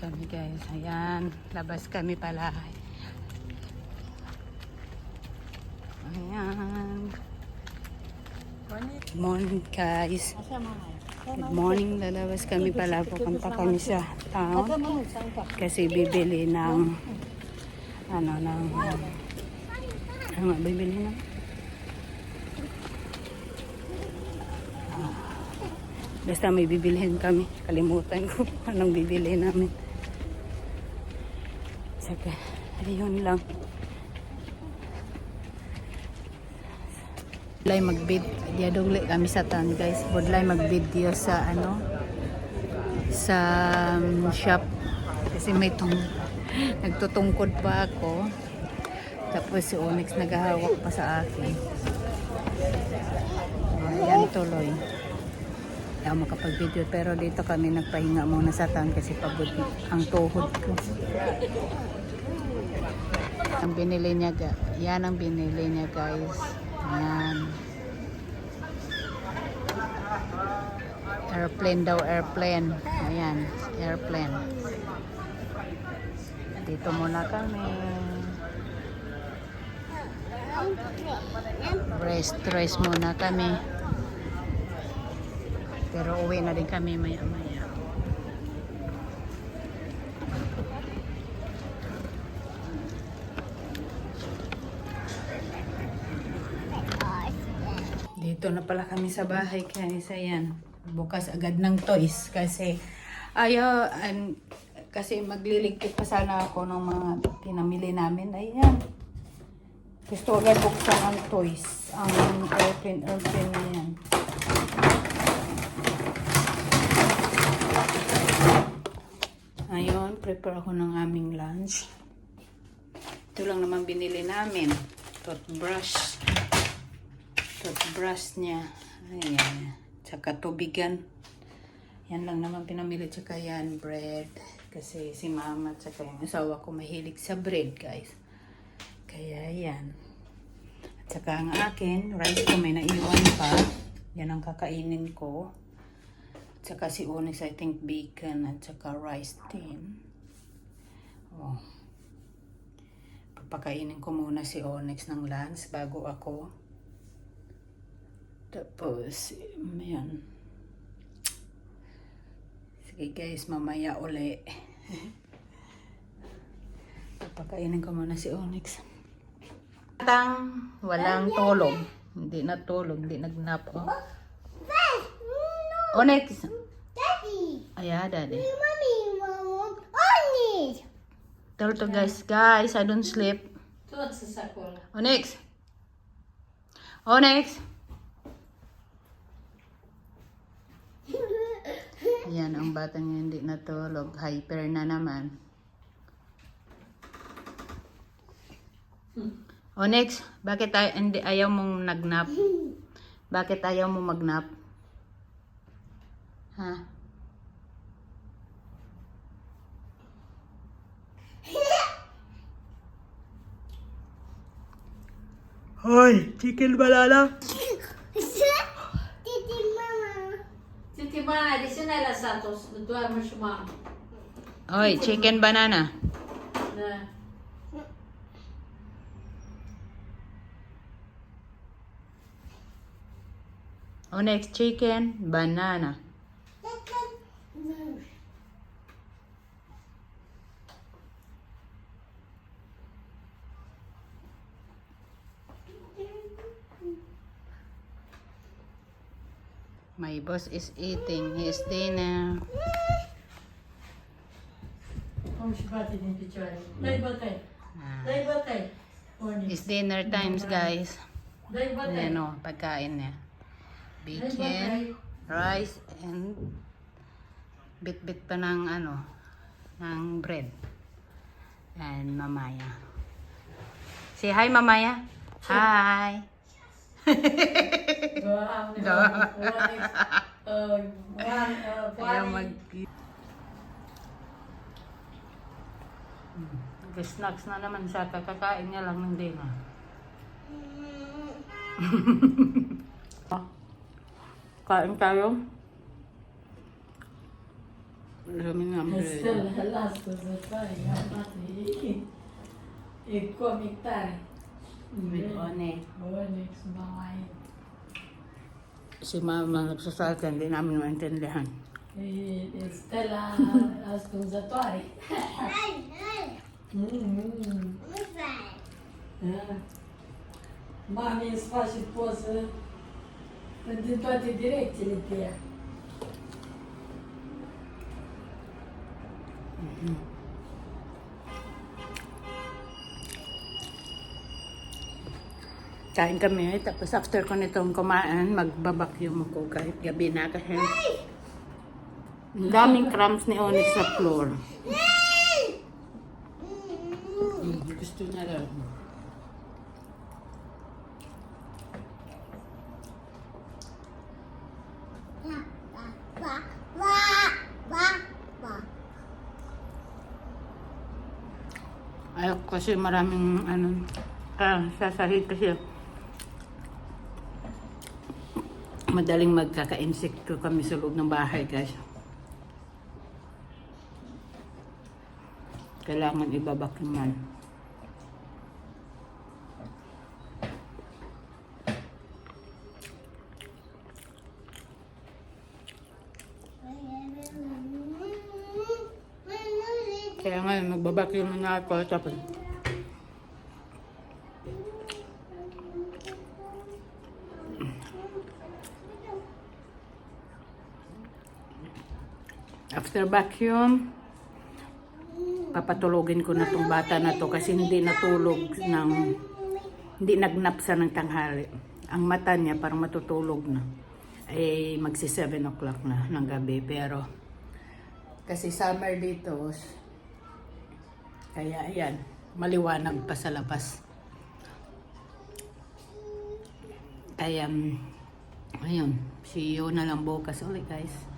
Kami guys, ayan, labas kami pala. Ayan. Good morning guys. Good morning, lalabas kami pala. Pupunta kami sa town. Kasi bibili ng ano, ng ano bibili ng Ah. Basta may bibilihin kami. Kalimutan ko anong bibili namin. Saka, ayun lang. Budlay magbid. Diadugli kami sa town guys. Budlay mag-video sa ano sa um, shop kasi may tung nagtutungkod pa ako tapos si Onyx naghahawak pa sa akin ayan tuloy hindi ako makapag-video pero dito kami nagpahinga muna sa town kasi pagod ang tuhod ko ang binili niya yan ang binili niya guys. Ayan airplane daw airplane. Ayan airplane. Dito muna kami. Rest rest muna kami. Pero uwi na din kami maya maya dito na pala kami sa bahay kaya yan bukas agad ng toys kasi ayaw an, kasi magliligpit pa sana ako ng mga pinamili namin. Ayan. Gusto agad buksan ang toys. Ang airplane airplane na yan. Ayun prepare ako ng aming lunch. Ito lang naman binili namin. Toothbrush toothbrush niya. Ayan. Tsaka tubigan. Yan lang naman pinamili. Tsaka yan, bread. Kasi si mama tsaka yung asawa ko mahilig sa bread, guys. Kaya yan. At saka ang akin, rice ko may naiwan pa. Yan ang kakainin ko. At saka si Onyx, I think bacon at saka rice tin. Oh. Papakainin ko muna si Onyx ng lunch bago ako. Tapos, yan. Sige guys, mamaya uli. Papakainin ko muna si Onyx. Tang, walang tulog. Hindi na tulog, hindi nagnap. Oh. Onyx! Daddy, Aya, daddy. mommy, mom, Onyx. Tell to guys, guys, I don't sleep. Onyx! Onyx! Yan, ang batang yun hindi natulog. Hyper na naman. Onyx, bakit ay, hindi, ayaw mong nagnap? Bakit ayaw mo magnap? Ha? Hoy, chicken banana. Titi, mama. Nagtuwa mo siya ma. Hoy, chicken banana. Na. Onyx, chicken, banana. My boss is eating his dinner. Morning. It's dinner times, guys. Ayan o, pagkain niya. Bacon, rice, and bit-bit pa ng ano, ng bread. And mamaya. Say hi, mamaya. Hi. Wow. Uh, one, uh, one mag... Snacks na naman siya. Kakakain niya lang ng dinner. Kain tayo. Maraming ang bread. Stella lasă să fai, amate, e, e comic tare. With one. Onyx, mamai. și mă, mă să din am nu întendeam. Stella ascunzătoare. Mm, mm. Da. Mami îți face poză din toate direcțiile pe ea. Mm-hmm. Kain kami, tapos after ko nitong kumain, magbabakyum ako kahit gabi na kasi ang daming crumbs ni Onyx sa floor. Mm, gusto niya lang. Ayaw kasi maraming ano, ah, sasahid kasi madaling magkaka-insekto kami sa loob ng bahay guys. Kailangan ibabakyuman. Kaya ngayon, magbabakyum na ako. Tapos, after vacuum, papatulogin ko na tong bata na to kasi hindi natulog ng hindi nagnapsa ng tanghali. Ang mata niya parang matutulog na. Eh, magsi 7 o'clock na ng gabi. Pero, kasi summer dito, kaya ayan, maliwanag pa sa labas. Kaya, mm, ayun, see you na lang bukas ulit guys.